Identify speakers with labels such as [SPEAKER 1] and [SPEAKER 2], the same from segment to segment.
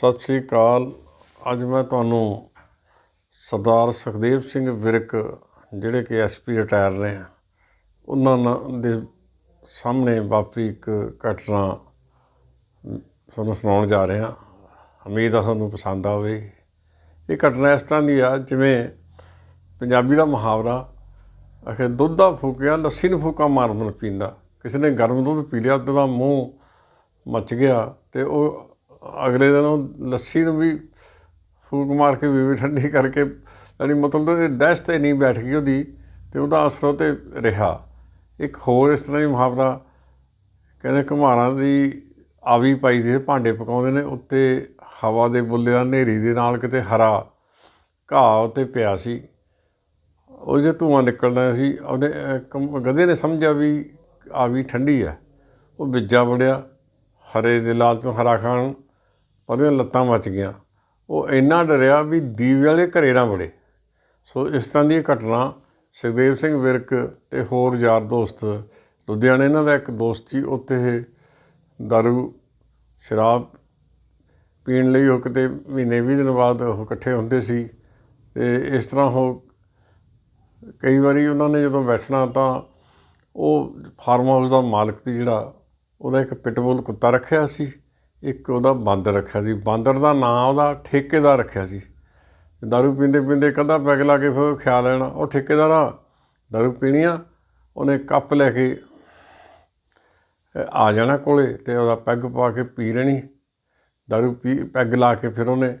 [SPEAKER 1] ਸਤਿ ਸ੍ਰੀ ਅਕਾਲ। ਅੱਜ ਮੈਂ ਤੁਹਾਨੂੰ ਸਰਦਾਰ ਸੁਖਦੇਵ ਸਿੰਘ ਵਿਰਕ, ਜਿਹੜੇ ਕਿ ਐਸਪੀ ਰਿਟਾਇਰ ਨੇ, ਉਹਨਾਂ ਦੇ ਸਾਹਮਣੇ ਵਾਪਰੀ ਇੱਕ ਘਟਨਾ ਤੁਹਾਨੂੰ ਸੁਣਾਉਣ ਜਾ ਰਿਹਾ। ਹਾਂ ਉਮੀਦ ਆ ਤੁਹਾਨੂੰ ਪਸੰਦ ਆਵੇ। ਇਹ ਘਟਨਾ ਇਸ ਤਰ੍ਹਾਂ ਦੀ ਆ, ਜਿਵੇਂ ਪੰਜਾਬੀ ਦਾ ਮੁਹਾਵਰਾ, ਅਖੇ ਦੁੱਧ ਦਾ ਫੂਕਿਆ, ਲੱਸੀ ਨੂੰ ਫੂਕਾ ਮਾਰ ਮਨ ਪੀਂਦਾ। ਕਿਸੇ ਨੇ ਗਰਮ ਦੁੱਧ ਪੀ ਲਿਆ ਉਹਦਾ ਮੂੰਹ ਮੱਚ ਗਿਆ ਤੇ ਉਹ ਅਗਲੇ ਦਿਨ ਉਹ ਲੱਸੀ ਨੂੰ ਵੀ ਫੂਕ ਮਾਰ ਕੇ ਵੀ ਠੰਡੀ ਕਰਕੇ ਯਾਨੀ ਮਤਲਬ ਇਹ ਦਹਿਸ਼ਤ ਤੇ ਨਹੀਂ ਬੈਠ ਗਈ ਉਹਦੀ ਤੇ ਉਹਦਾ ਅਸਰ ਉਹ 'ਤੇ ਰਿਹਾ। ਇੱਕ ਹੋਰ ਇਸ ਤਰ੍ਹਾਂ ਹੀ ਮੁਹਾਵਰਾ ਕਹਿੰਦੇ ਘੁਮਾਰਾਂ ਦੀ ਆਵੀ ਪਾਈ ਦੀ ਭਾਂਡੇ ਪਕਾਉਂਦੇ ਨੇ, ਉੱਤੇ ਹਵਾ ਦੇ ਬੁੱਲਿਆਂ, ਹਨੇਰੀ ਦੇ ਨਾਲ ਕਿਤੇ ਹਰਾ ਘਾਹ ਉੱਤੇ ਪਿਆ ਸੀ। ਉਹ ਜੇ ਧੂੰਆਂ ਨਿਕਲਦਾ ਸੀ, ਉਹਨੇ ਕਮ- ਗਧੇ ਨੇ ਸਮਝਿਆ ਵੀ ਆਵੀ ਠੰਡੀ ਹੈ। ਉਹ ਵਿੱਜਾ ਵੜਿਆ, ਹਰੇ ਦੇ ਲਾਲ ਤੋਂ ਹਰਾ ਖਾਣ ਉਹਦੀਆਂ ਲੱਤਾਂ ਮੱਚ ਗਈਆਂ। ਉਹ ਇੰਨਾ ਡਰਿਆ ਵੀ ਦੀਵੇ ਵਾਲੇ ਘਰੇ ਨਾ ਵੜੇ। ਸੋ ਇਸ ਤਰ੍ਹਾਂ ਦੀ ਘਟਨਾ ਸੁਖਦੇਵ ਸਿੰਘ ਵਿਰਕ ਤੇ ਹੋਰ ਯਾਰ ਦੋਸਤ, ਲੁਧਿਆਣੇ ਇਹਨਾਂ ਦਾ ਇੱਕ ਦੋਸਤ ਸੀ, ਉੱਥੇ ਇਹ ਦਾਰੂ, ਸ਼ਰਾਬ ਪੀਣ ਲਈ ਉਹ ਕਿਤੇ ਮਹੀਨੇ ਵੀਹ ਦਿਨ ਬਾਅਦ ਉਹ ਇਕੱਠੇ ਹੁੰਦੇ ਸੀ ਤੇ ਇਸ ਤਰ੍ਹਾਂ ਉਹ ਕਈ ਵਾਰੀ ਉਹਨਾਂ ਨੇ ਜਦੋਂ ਬੈਠਣਾ ਤਾਂ ਉਹ ਫਾਰਮ ਹਾਊਸ ਦਾ ਮਾਲਕ ਸੀ ਜਿਹੜਾ, ਉਹਦਾ ਇੱਕ ਪਿਟਬੁਲ ਕੁੱਤਾ ਰੱਖਿਆ ਸੀ। ਇੱਕ ਉਹਦਾ ਬਾਂਦਰ ਰੱਖਿਆ ਸੀ। ਬਾਂਦਰ ਦਾ ਨਾਂ ਉਹਦਾ ਠੇਕੇਦਾਰ ਰੱਖਿਆ ਸੀ। ਦਾਰੂ ਪੀਂਦੇ ਪੀਂਦੇ ਕਦਾ ਪੈਗ ਲਾ ਕੇ ਫਿਰ ਉਹ ਖਿਆਲ ਲੈਣਾ। ਉਹ ਠੇਕੇਦਾਰ ਦਾਰੂ ਪੀਣੀਆਂ ਉਹਨੇ ਕੱਪ ਲੈ ਕੇ ਆ ਜਾਣਾ ਕੋਲੇ ਤੇ ਉਹਦਾ ਪੈਗ ਪਾ ਕੇ ਪੀ ਲੈਣੀ। ਦਾਰੂ ਪੀ, ਪੈਗ ਲਾ ਕੇ ਫਿਰ ਉਹਨੇ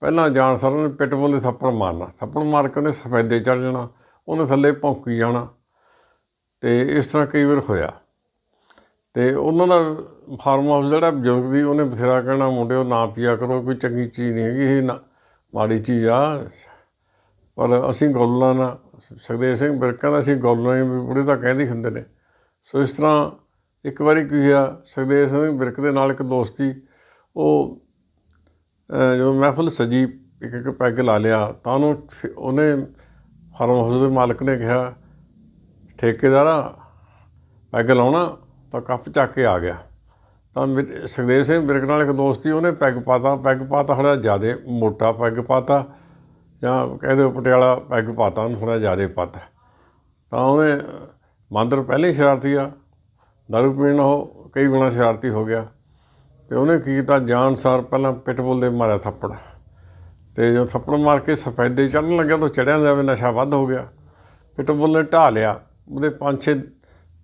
[SPEAKER 1] ਪਹਿਲਾਂ ਜਾਣ ਸਰ ਉਹਨੇ ਪਿਟਬੁਲ ਦੇ ਥੱਪੜ ਮਾਰਨਾ। ਥੱਪੜ ਮਾਰ ਕੇ ਉਹਨੇ ਸਫੈਦੇ ਚੜ ਜਾਣਾ, ਉਹਨੇ ਥੱਲੇ ਭੌਂਕੀ ਜਾਣਾ ਤੇ ਇਸ ਤਰ੍ਹਾਂ ਕਈ ਵਾਰ ਹੋਇਆ। ਤੇ ਉਹਨਾਂ ਦਾ ਫਾਰਮ ਹਾਊਸ ਜਿਹੜਾ ਬਜ਼ੁਰਗ ਦੀ ਉਹਨੇ ਬਥੇਰਾ ਕਹਿਣਾ ਮੁੰਡਿਓ ਨਾ ਪੀਆ ਕਰੋ, ਕੋਈ ਚੰਗੀ ਚੀਜ਼ ਨਹੀਂ ਹੈਗੀ, ਇਹ ਨਾ, ਮਾੜੀ ਚੀਜ਼ ਆ। ਪਰ ਅਸੀਂ ਗੋਲਾਂ ਨਾ ਸੁਖਦੇਵ ਸਿੰਘ ਬਿਰਕਾਂ ਦਾ ਅਸੀਂ ਗੋਲਾਂ ਹੀ ਬੁੜੇ ਤਾਂ ਕਹਿੰਦੇ ਹੀ ਹੁੰਦੇ ਨੇ। ਸੋ ਇਸ ਤਰ੍ਹਾਂ ਇੱਕ ਵਾਰੀ ਕੀ ਹੋਇਆ, ਸੁਖਦੇਵ ਸਿੰਘ ਬਿਰਕ ਦੇ ਨਾਲ ਇੱਕ ਦੋਸਤੀ, ਉਹ ਜਦੋਂ ਮਹਿਫਲ ਸਜੀ, ਇੱਕ ਇੱਕ ਪੈਗ ਲਾ ਲਿਆ, ਤਾਂ ਉਹਨੂੰ ਫਿਰ ਉਹਨੇ ਫਾਰਮ ਹਾਊਸ ਦੇ ਮਾਲਕ ਨੇ ਕਿਹਾ, ਠੇਕੇਦਾਰਾ, ਪੈਗ ਲਾਉਣਾ। ਤਾਂ ਕੱਪ ਚੱਕ ਕੇ ਆ ਗਿਆ। ਤਾਂ ਮੇਰੇ- ਸੁਖਦੇਵ ਸਿੰਘ ਬਿਰਕ ਨਾਲ ਇੱਕ ਦੋਸਤ ਸੀ, ਉਹਨੇ ਪੈਗ ਪਾਤਾ ਪੈਗ ਪਾਤਾ ਥੋੜ੍ਹਾ ਜ਼ਿਆਦਾ ਮੋਟਾ ਪੈਗ ਪਾਤਾ ਜਾਂ ਕਹਿ ਦਿਓ ਪਟਿਆਲਾ ਪੈਗ ਪਾਤਾ ਉਹਨੂੰ ਥੋੜ੍ਹਾ ਜ਼ਿਆਦਾ ਪਾਤਾ। ਤਾਂ ਉਹਨੇ ਮੰਦਰ ਪਹਿਲੇ ਹੀ ਸ਼ਰਾਰਤੀ ਆ, ਦਾਰੂ ਪੀਣ ਉਹ ਕਈ ਗੁਣਾ ਸ਼ਰਾਰਤੀ ਹੋ ਗਿਆ। ਤੇ ਉਹਨੇ ਕੀ ਕੀਤਾ, ਜਾਨ ਸਾਰ ਪਹਿਲਾਂ ਪਿਟਬੁਲ ਦੇ ਮਾਰਿਆ ਥੱਪੜ। ਤੇ ਜਦੋਂ ਥੱਪੜ ਮਾਰ ਕੇ ਸਫੈਦੇ ਚੜਨ ਲੱਗਿਆ ਤਾਂ ਚੜਿਆ ਜਾਵੇ ਨਸ਼ਾ ਵੱਧ ਹੋ ਗਿਆ। ਪਿਟਬੁਲ ਨੇ ਢਾ ਲਿਆ, ਉਹਦੇ ਪੰਜ ਛੇ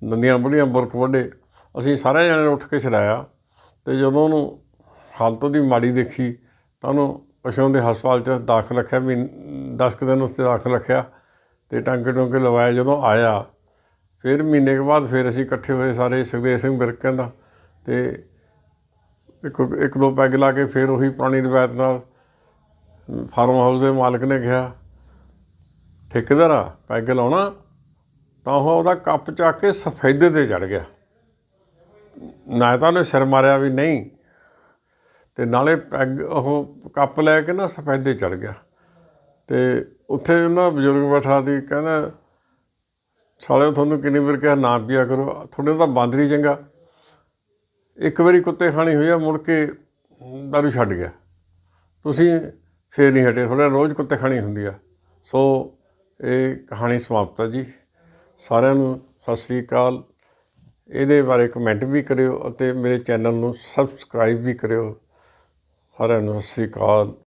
[SPEAKER 1] ਨੰਦੀਆਂ ਬੁੜੀਆਂ ਬੁਰਕ ਵੱਡੇ। ਅਸੀਂ ਸਾਰੇ ਜਣੇ ਉੱਠ ਕੇ ਛਡਾਇਆ ਤੇ ਜਦੋਂ ਉਹਨੂੰ ਹਾਲਤ ਉਹਦੀ ਮਾੜੀ ਦੇਖੀ ਤਾਂ ਉਹਨੂੰ ਪਸ਼ੂਆਂ ਦੇ ਹਸਪਤਾਲ 'ਚ ਦਾਖਲ ਰੱਖਿਆ ਵੀ 10 ਕੁ ਦਿਨ ਉੱਤੇ ਦਾਖਲ ਰੱਖਿਆ ਤੇ ਟਾਂਕੇ ਟੋਂਕੇ ਲਵਾਏ। ਜਦੋਂ ਆਇਆ, ਫਿਰ ਮਹੀਨੇ ਕੁ ਬਾਅਦ ਫਿਰ ਅਸੀਂ ਇਕੱਠੇ ਹੋਏ ਸਾਰੇ, ਸੁਖਦੇਵ ਸਿੰਘ ਬਿਰਕ ਕਹਿੰਦਾ ਤੇ ਇੱਕ ਇੱਕ ਦੋ ਪੈਗ ਲਾ ਕੇ ਫਿਰ ਉਹੀ ਪੁਰਾਣੀ ਰਵਾਇਤ ਨਾਲ ਫਾਰਮ ਹਾਊਸ ਦੇ ਮਾਲਕ ਨੇ ਕਿਹਾ, ਠੇਕੇਦਾਰਾ ਪੈਗ ਲਾਉਣਾ? ਤਾਂ ਉਹ ਉਹਦਾ ਕੱਪ ਚੱਕ ਕੇ ਸਫੈਦੇ ਤੇ ਚੜ ਗਿਆ। ਨਾ ਤਾਂ ਉਹਨੇ ਸਿਰ ਮਾਰਿਆ ਵੀ ਨਹੀਂ, ਤੇ ਨਾਲੇ ਪੈਗ ਉਹ ਕੱਪ ਲੈ ਕੇ ਨਾ ਸਫੈਦੇ ਚੜ ਗਿਆ। ਤੇ ਉੱਥੇ ਉਹਨਾਂ ਬਜ਼ੁਰਗ ਬੈਠਾ ਸੀ, ਕਹਿੰਦਾ, ਸਾਲਿਓ, ਤੁਹਾਨੂੰ ਕਿੰਨੀ ਵਾਰ ਕਿਹਾ, ਨਾ ਪੀਆ ਕਰੋ, ਤੁਹਾਡੇ ਤਾਂ ਬਾਂਦਰੀ ਚੰਗਾ। ਇੱਕ ਵਾਰੀ ਕੁੱਤੇ ਖਾਣੀ ਹੋਈ ਆ, ਮੁੜ ਕੇ ਦਾਰੂ ਛੱਡ ਗਿਆ। ਤੁਸੀਂ ਫੇਰ ਨਹੀਂ ਹਟੇ ਥੋੜਾ ਰੋਜ਼ ਕੁੱਤੇ ਖਾਣੀ ਹੁੰਦੀ ਆ। ਸੋ ਇਹ ਕਹਾਣੀ ਸਮਾਪਤ ਹੈ ਜੀ। ਸਾਰਿਆਂ ਨੂੰ ਸਤਿ ਸ੍ਰੀ ਅਕਾਲ। ਇਹਦੇ ਬਾਰੇ ਕਮੈਂਟ ਵੀ ਕਰਿਓ ਅਤੇ ਮੇਰੇ ਚੈਨਲ ਨੂੰ ਸਬਸਕ੍ਰਾਈਬ ਵੀ ਕਰਿਓ। ਸਾਰਿਆਂ ਨੂੰ ਸਤਿ ਸ੍ਰੀ ਅਕਾਲ।